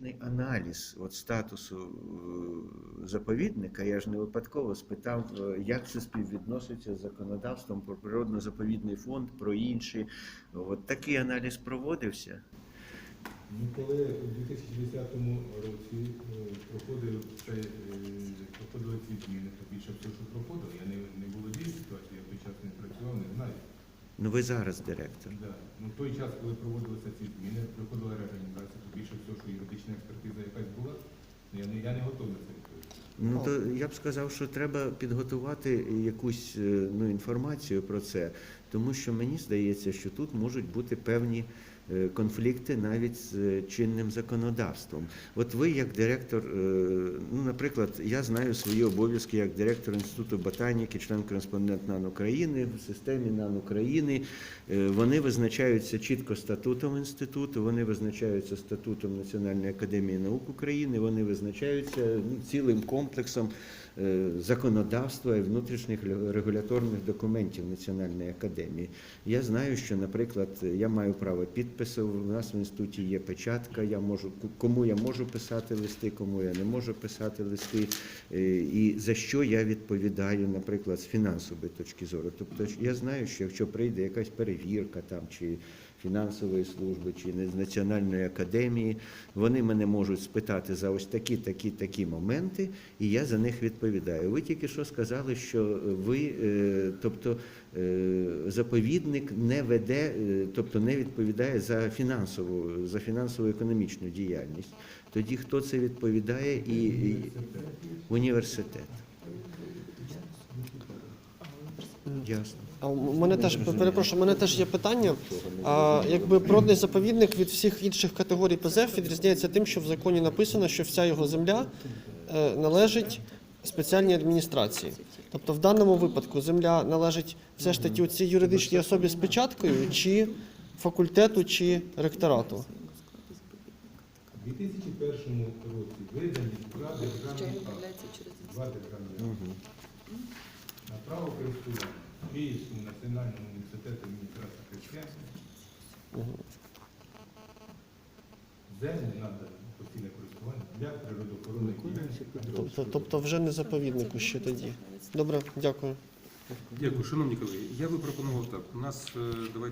юридичний аналіз от статусу е, заповідника. Я ж не випадково спитав, е, як це співвідноситься з законодавством про природно-заповідний фонд, про інші. От такий аналіз проводився. Ну, коли у 2010 році е, проходили, е, проходили ці зміни, то більше все, що проходило, я не, не володію ситуацією, я в той час не працював, не знаю. Ну ви зараз директор. Да. Ну, в той час, коли проводилися ці зміни, приходила реорганізація, то більше всього, що юридична експертиза якась була, ну, я не, я не готовий на це відповісти. Ну то я б сказав, що треба підготувати якусь е, ну, інформацію про це, тому що мені здається, що тут можуть бути певні е, конфлікти навіть з е, чинним законодавством. От ви, як директор, е, ну, наприклад, я знаю свої обов'язки як директор Інституту ботаніки, член-кореспондент НАН України в системі НАН України. Вони визначаються чітко статутом інституту, вони визначаються статутом Національної академії наук України, вони визначаються ну, цілим комплексом законодавства і внутрішніх регуляторних документів Національної академії. Я знаю, що, наприклад, я маю право підпису. У нас в інституті є печатка. Я можу кому я можу писати листи, кому я не можу писати листи, е, і за що я відповідаю, наприклад, з фінансової точки зору. Тобто я знаю, що якщо прийде якась перевірка там чи фінансової служби, чи не з національної академії, вони мене можуть спитати за ось такі, такі, такі моменти, і я за них відповідаю. Ви тільки що сказали, що ви, е, тобто е, заповідник не веде, е, тобто не відповідає за фінансову, за фінансово-економічну діяльність. Тоді хто це відповідає і, і університет. Ясно. А у мене теж перепрошую, у мене теж є питання. А якби природний заповідник від всіх інших категорій ПЗФ відрізняється тим, що в законі написано, що вся його земля е, належить спеціальній адміністрації. Тобто в даному випадку земля належить все ж таки цій юридичній особі з печаткою, чи факультету, чи ректорату. У 2001 році видані два державні акти, два державні акти на право користування Київському національному університету Міністерства Тараса Шевченка. Землі надані постійне користування для природоохоронної діяльності. Тобто, тобто вже не заповіднику ще тоді. Добре, дякую. Дякую, шановні колеги. Я би пропонував так. У нас е, давайте.